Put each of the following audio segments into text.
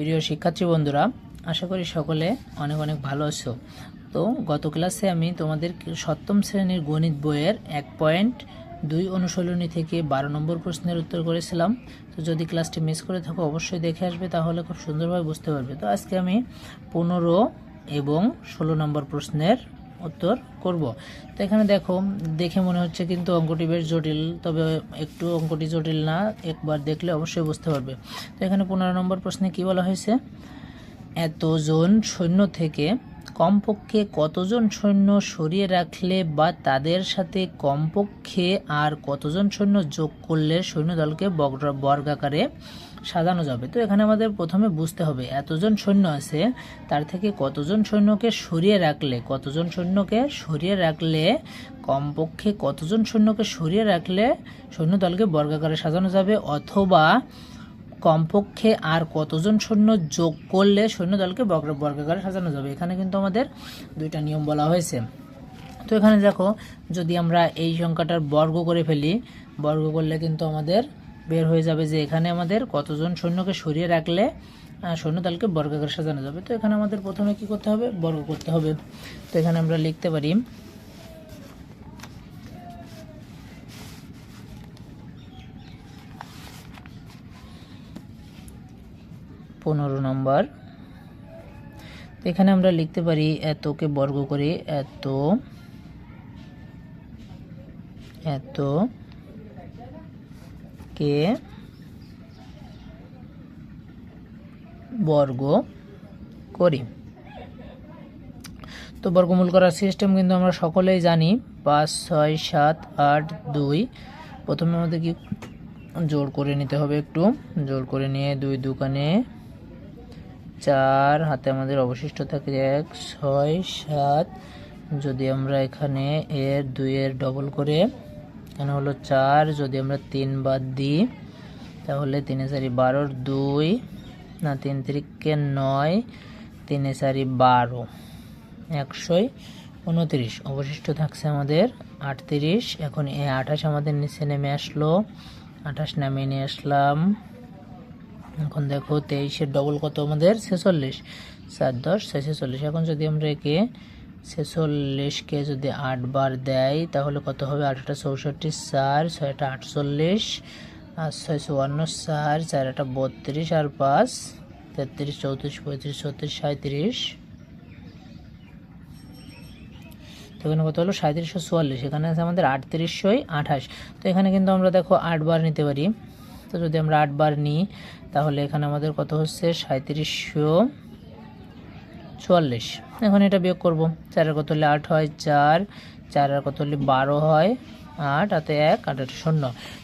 প্রিয় শিক্ষার্থী বন্ধুরা, আশা করি সকলে অনেক অনেক ভালো আছো। তো গত ক্লাসে আমি তোমাদের সপ্তম শ্রেণির গণিত বইয়ের এক পয়েন্ট দুই অনুশীলনী থেকে বারো নম্বর প্রশ্নের উত্তর করেছিলাম। তো যদি ক্লাসটি মিস করে থাকো, অবশ্যই দেখে আসবে, তাহলে খুব সুন্দরভাবে বুঝতে পারবে। তো আজকে আমি পনেরো এবং ষোলো নম্বর প্রশ্নের উত্তর করব। তো এখানে দেখো, দেখে মনে হচ্ছে কিন্তু অঙ্কটি বেশ জটিল, তবে একটু অঙ্কটি জটিল না, একবার দেখলে অবশ্যই বুঝতে পারবে। তো এখানে পনেরো নম্বর প্রশ্নে কি বলা হয়েছে? এতজন সৈন্য থেকে কমপক্ষে কতজন সৈন্য সরিয়ে রাখলে বা তাদের সাথে কমপক্ষে আর কতজন সৈন্য যোগ করলে সৈন্যদলকে বর্গাকারে সাজানো যাবে? তো এখানে আমাদের প্রথমে বুঝতে হবে, এতজন সৈন্য আছে, তার থেকে কতজন সৈন্যকে সরিয়ে রাখলে, কতজন সৈন্যকে সরিয়ে রাখলে, কমপক্ষে কতজন সৈন্যকে সরিয়ে রাখলে সৈন্যদলকে বর্গাকারে সাজানো যাবে? অথবা কমপক্ষে আর কতজন সৈন্য যোগ করলে সৈন্যদলকে বর্গ- বর্গাকারে সাজানো যাবে? এখানে কিন্তু আমাদের দুইটা নিয়ম বলা হয়েছে। তো এখানে দেখো, যদি আমরা এই সংখ্যাটার বর্গ করে ফেলি, বর্গ করলে কিন্তু আমাদের বের হয়ে যাবে যে এখানে আমাদের কতজন সৈন্যকে সরিয়ে রাখলে সৈন্যদলকে বর্গাকারে সাজানো যাবে। তো এখানে আমাদের প্রথমে কি করতে হবে? বর্গ করতে হবে। তো এখানে আমরা লিখতে পারি পনেরো নম্বর। তো এখানে আমরা লিখতে পারি এতকে বর্গ করে এত এত কে বর্গ করি। তো বর্গমূল করার সিস্টেম কিন্তু আমরা সকলেই জানি, পাঁচ, ছয়, সাত, আট, দুই। প্রথমে আমাদের কি জোর করে নিতে হবে একটু? জোর করে নিয়ে দুই দোকানে চার, হাতে আমাদের অবশিষ্ট থাকে এক, ছয়, সাত। যদি আমরা এখানে এর দুইয়ের ডবল করে, এখানে হলো চার। যদি আমরা তিন বাদ দিই, তাহলে তিনে চারি বারোর দুই। না, তিন তিরিকে নয়, তিনে চারি বারো। একশোই উনত্রিশ। অবশিষ্ট থাকছে আমাদের আটত্রিশ। এখন এই আঠাশ আমাদের নিচে নেমে আসলো। আঠাশ নামিয়ে নিয়ে আসলাম। এখন দেখো তেইশের ডবল কত আমাদের? ছেচল্লিশ। চার, দশ ছেচল্লিশ। এখন যদি আমরা একে ছেচল্লিশকে যদি আট বার দেয়, তাহলে কত হবে? আটটা চৌষট্টি, চার, ছয়টা আটচল্লিশ, আর ছয় চুয়ান্ন, চার চার একটা বত্রিশ, আর পাঁচ, তেত্রিশ, চৌত্রিশ, পঁয়ত্রিশ, ছত্রিশ সাঁত্রিশ তো এখানে কত হলো? সাঁত্রিশশো চুয়াল্লিশ। এখানে আছে আমাদের আটত্রিশশোই আঠাশ। তো এখানে কিন্তু আমরা দেখো আট বার নিতে পারি। তো যদি আমরা আট বার নিই, তাহলে এখানে আমাদের কত হচ্ছে? সাঁত্রিশশো চুয়াল্লিশ। এখন এটা বিয়োগ করব। চারের কত হলে আট হয়? চার। চারের কত হলে বারো হয়? আট, হাতে এক, আট আট শূন্য।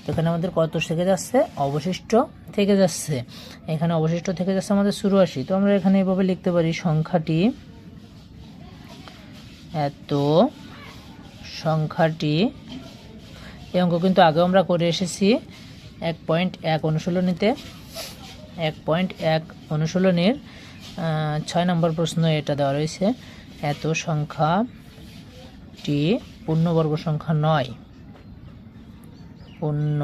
এখানে আমাদের কত থেকে যাচ্ছে? অবশিষ্ট থেকে যাচ্ছে। এখানে অবশিষ্ট থেকে যাচ্ছে আমাদের চুরাশি। তো আমরা এখানে এভাবে লিখতে পারি সংখ্যাটি এত, সংখ্যাটি, এই অঙ্ক কিন্তু আগেও আমরা করে এসেছি। এক পয়েন্ট এক অনুশীলনীতে, এক পয়েন্ট এক অনুশীলনীর ছয় নম্বর প্রশ্ন এটা দেওয়া রয়েছে, এত সংখ্যাটি পূর্ণবর্গ সংখ্যা নয়। পূর্ণ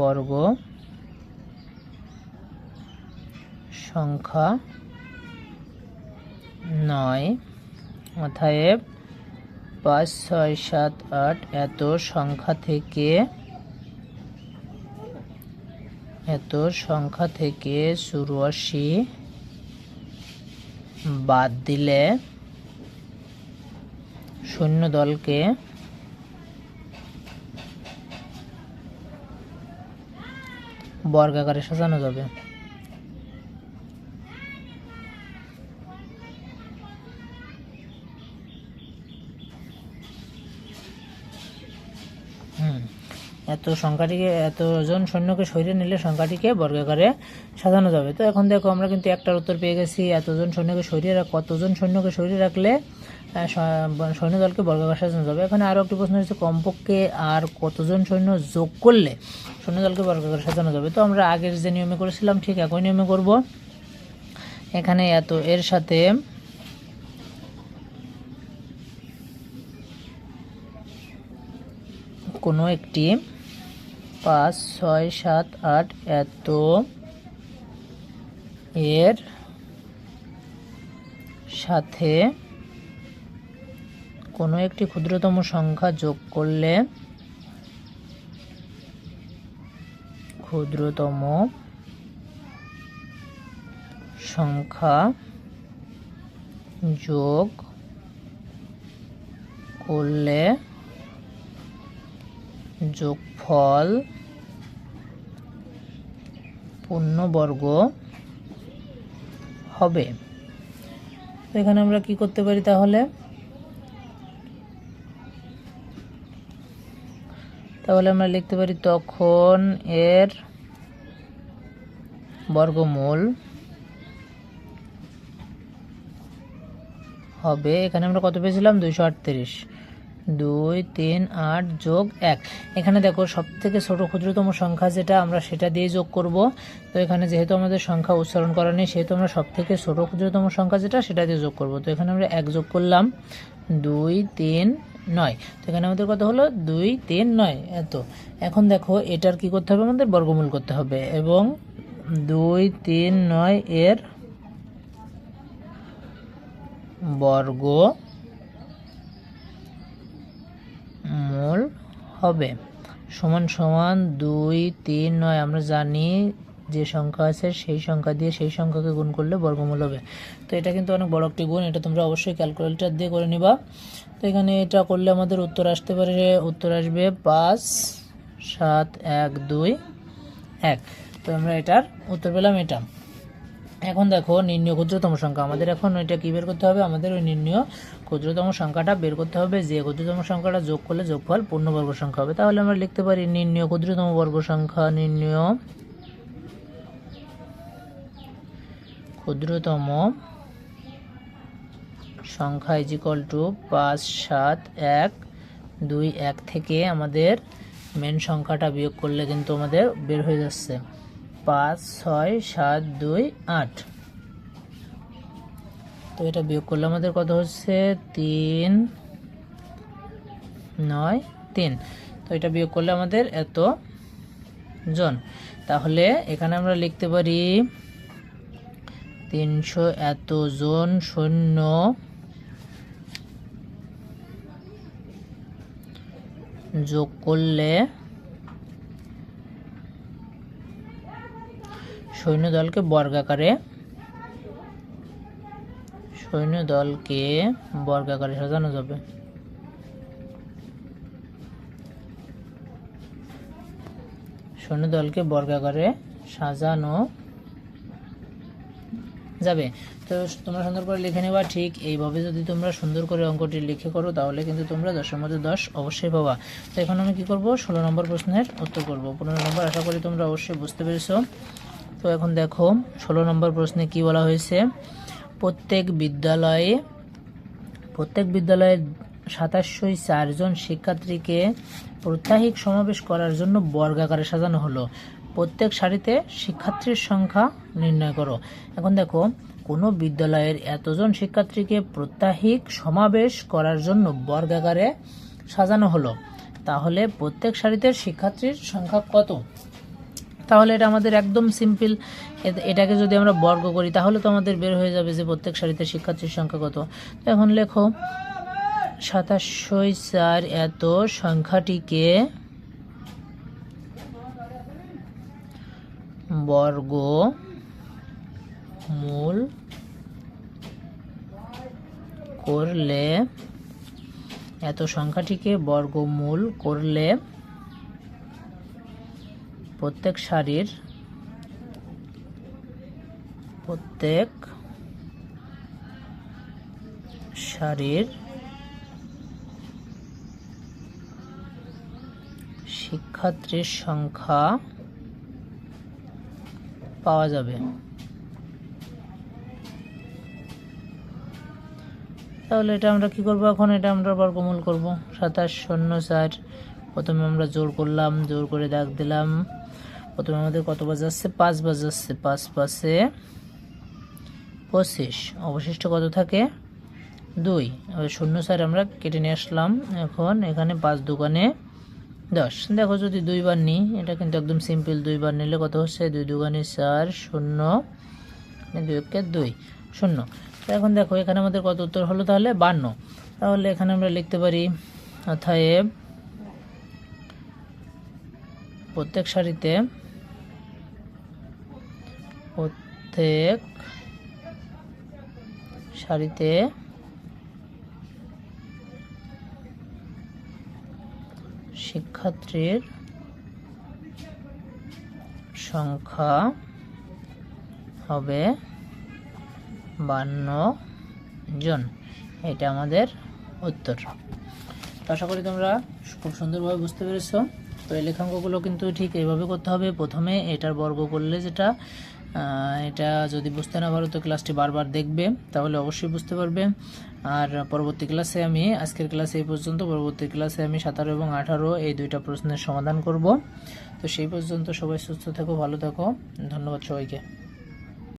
বর্গ সংখ্যা নয়। অতএব পাঁচ, ছয়, সাত, আট এত সংখ্যা থেকে এত সংখ্যা থেকে চুরাশি বাদ দিলে সৈন্য দলকে বর্গাকারে সাজানো যাবে। এত সংখ্যাটিকে এতজন সৈন্যকে সরিয়ে নিলে সংখ্যাটিকে বর্গাকারে সাজানো যাবে। তো এখন দেখো আমরা কিন্তু একটার উত্তর পেয়ে গেছি। এতজন সৈন্যকে সরিয়ে রাখ কতজন সৈন্যকে সরিয়ে রাখলে আহ, স- সৈন্যদলকে বর্গাকারে সাজানো যাবে? এখানে আরও একটি প্রশ্ন হচ্ছে কমপক্ষে আর কতজন সৈন্য যোগ করলে সৈন্য সৈন্যদলকে বর্গাকারে সাজানো যাবে? তো আমরা আগের যে নিয়মে করেছিলাম ঠিক একই নিয়মে করব। এখানে এত এর সাথে কোনো একটি পাঁচ, ছয়, সাত, আট এত এর সাথে কোনো একটি ক্ষুদ্রতম সংখ্যা যোগ করলে ক্ষুদ্রতম সংখ্যা যোগ করলে যোগফল পূর্ণবর্গ হবে। তো এখানে আমরা কি করতে পারি তাহলে? তাহলে আমরা লিখতে পারি তখন এর বর্গমূল হবে। এখানে আমরা কত পেয়েছিলাম? দুইশো আটত্রিশ। দুই, তিন, আট যোগ এক। এখানে দেখো সব থেকে ছোটো ক্ষুদ্রতম সংখ্যা যেটা, আমরা সেটা দিয়ে যোগ করব। তো এখানে যেহেতু আমাদের সংখ্যা উচ্চারণ করা নেই, সেহেতু আমরা সব থেকে ছোটো ক্ষুদ্রতম সংখ্যা যেটা, সেটা দিয়ে যোগ করব। তো এখানে আমরা এক যোগ করলাম, দুই, তিন, নয়। তো এখানে আমাদের কত হলো? দুই, তিন, নয়। এত। এখন দেখো, এটার কি করতে হবে আমাদের? বর্গমূল করতে হবে। এবং দুই, তিন, নয় এর বর্গ মূল হবে। সমান সমান দুই, তিন, নয়। আমরা জানি যে সংখ্যা আছে, সেই সংখ্যা দিয়ে সেই সংখ্যাকে গুণ করলে বর্গমূল হবে। তো এটা কিন্তু অনেক বড় একটি গুণ। এটা তোমরা অবশ্যই ক্যালকুলেটার দিয়ে করে নিবা। তো এখানে এটা করলে আমাদের উত্তর আসতে পারে উত্তর আসবে পাঁচ, সাত, এক, দুই, এক। তো আমরা এটার উত্তর পেলাম এটা। এখন দেখো নির্ণয় ক্ষুদ্রতম সংখ্যা। আমাদের এখন এটা কী বের করতে হবে? আমাদের ওই নির্ণয় ক্ষুদ্রতম সংখ্যাটা বের করতে হবে। যে ক্ষুদ্রতম সংখ্যাটা যোগ করলে যোগফল পূর্ণবর্গ সংখ্যা হবে। তাহলে আমরা লিখতে পারি নির্ণয় ক্ষুদ্রতম বর্গ সংখ্যা নির্ণয় ক্ষুদ্রতম সংখ্যা ইজ ইকল টু পাঁচ, সাত, এক, দুই, এক থেকে আমাদের মেন সংখ্যাটা বিয়োগ করলে কিন্তু আমাদের বের হয়ে যাচ্ছে। পাঁচ, ছয়, সাত, দুই, আট। তো এটা বিয়োগ করলে আমাদের কত হচ্ছে? তিন, নয়, তিন। তো এটা বিয়োগ করলে আমাদের এত জন। তাহলে এখানে আমরা লিখতে পারি তিনশো এত জন সৈন্য যোগ করলে সৈন্যদলকে বর্গাকারে সৈন্যদলকে বর্গাকারে সাজানো যাবে। সৈন্য দলকে বর্গাকারে সাজানো যাবে। তো তোমরা সুন্দর করে লিখে নেবা, ঠিক এইভাবে যদি তোমরা সুন্দর করে অঙ্কটি লিখে করো, তাহলে কিন্তু তোমরা দশের মধ্যে দশ অবশ্যই পাবা। তো এখন আমি কি করব? ষোলো নম্বর প্রশ্নের উত্তর করব। পনেরো নম্বর আশা করি তোমরা অবশ্যই বুঝতে পেরেছ। তো এখন দেখো, ষোলো নম্বর প্রশ্নে কি বলা হয়েছে? প্রত্যেক বিদ্যালয়ে প্রত্যেক বিদ্যালয়ে সাতাশশই চারজন শিক্ষার্থীকে প্রত্যাহিক সমাবেশ করার জন্য বর্গাকারে সাজানো হলো। প্রত্যেক সারিতে শিক্ষার্থীর সংখ্যা নির্ণয় করো। এখন দেখো, কোনো বিদ্যালয়ের এতজন শিক্ষার্থীকে প্রত্যাহিক সমাবেশ করার জন্য বর্গাকারে সাজানো হলো। তাহলে প্রত্যেক সারিতে শিক্ষার্থীর সংখ্যা কত? তাহলে এটা আমাদের একদম সিম্পল এটাকে যদি আমরা বর্গ করি, তাহলে তো আমাদের বের হয়ে যাবে যে প্রত্যেক সারিতে শিক্ষার্থীর সংখ্যা কত। তো এখন লেখো, সাতাশশই চার এত সংখ্যাটিকে বর্গ মূল করলে, এত সংখ্যাটিকে বর্গমূল করলে প্রত্যেক শাড়ির প্রত্যেক শাড়ির শিক্ষার্থীর সংখ্যা পাওয়া যাবে। তাহলে এটা আমরা কি করব এখন? এটা আমরা বর্গমূল করব। সাতাশ শূন্য চার। প্রথমে আমরা জোর করলাম, জোর করে দাগ দিলাম। প্রথমে আমাদের কত বাজে বাজাচ্ছে পাঁচ বাজাচ্ছে পাঁচ পাশে পঁচিশ। অবশিষ্ট কত থাকে? দুই। শূন্য চার আমরা কেটে নিয়ে আসলাম। এখন এখানে পাঁচ দোকানে দশ। দেখো যদি দুইবার নিই, এটা কিন্তু একদম সিম্পল দুইবার নিলে কত হচ্ছে? দুই দোকানে চার, শূন্য। দুই একে দুই, শূন্য। এখন দেখো, এখানে আমাদের কত উত্তর হলো তাহলে? বান্ন। তাহলে এখানে আমরা লিখতে পারি অতএব প্রত্যেক সারিতে প্রত্যেক সারিতে শিক্ষার্থীর সংখ্যা হবে বান্ন জন। এটা আমাদের উত্তর। আশা করি তোমরা খুব সুন্দরভাবে বুঝতে পেরেছ। তো এই লেখাঙ্কগুলো কিন্তু ঠিক এইভাবে করতে হবে। প্রথমে এটার বর্গ করলে যেটা এটা যদি বুঝতে না পারো তো ক্লাসটি বারবার দেখবে, তাহলে অবশ্যই বুঝতে পারবে। আর পরবর্তী ক্লাসে আমি, আজকের ক্লাসে এই পর্যন্ত, পরবর্তী ক্লাসে আমি সাতারো এবং আঠারো এই দুইটা প্রশ্নের সমাধান করব। তো সেই পর্যন্ত সবাই সুস্থ থাকো, ভালো থাকো, ধন্যবাদ সবাইকে।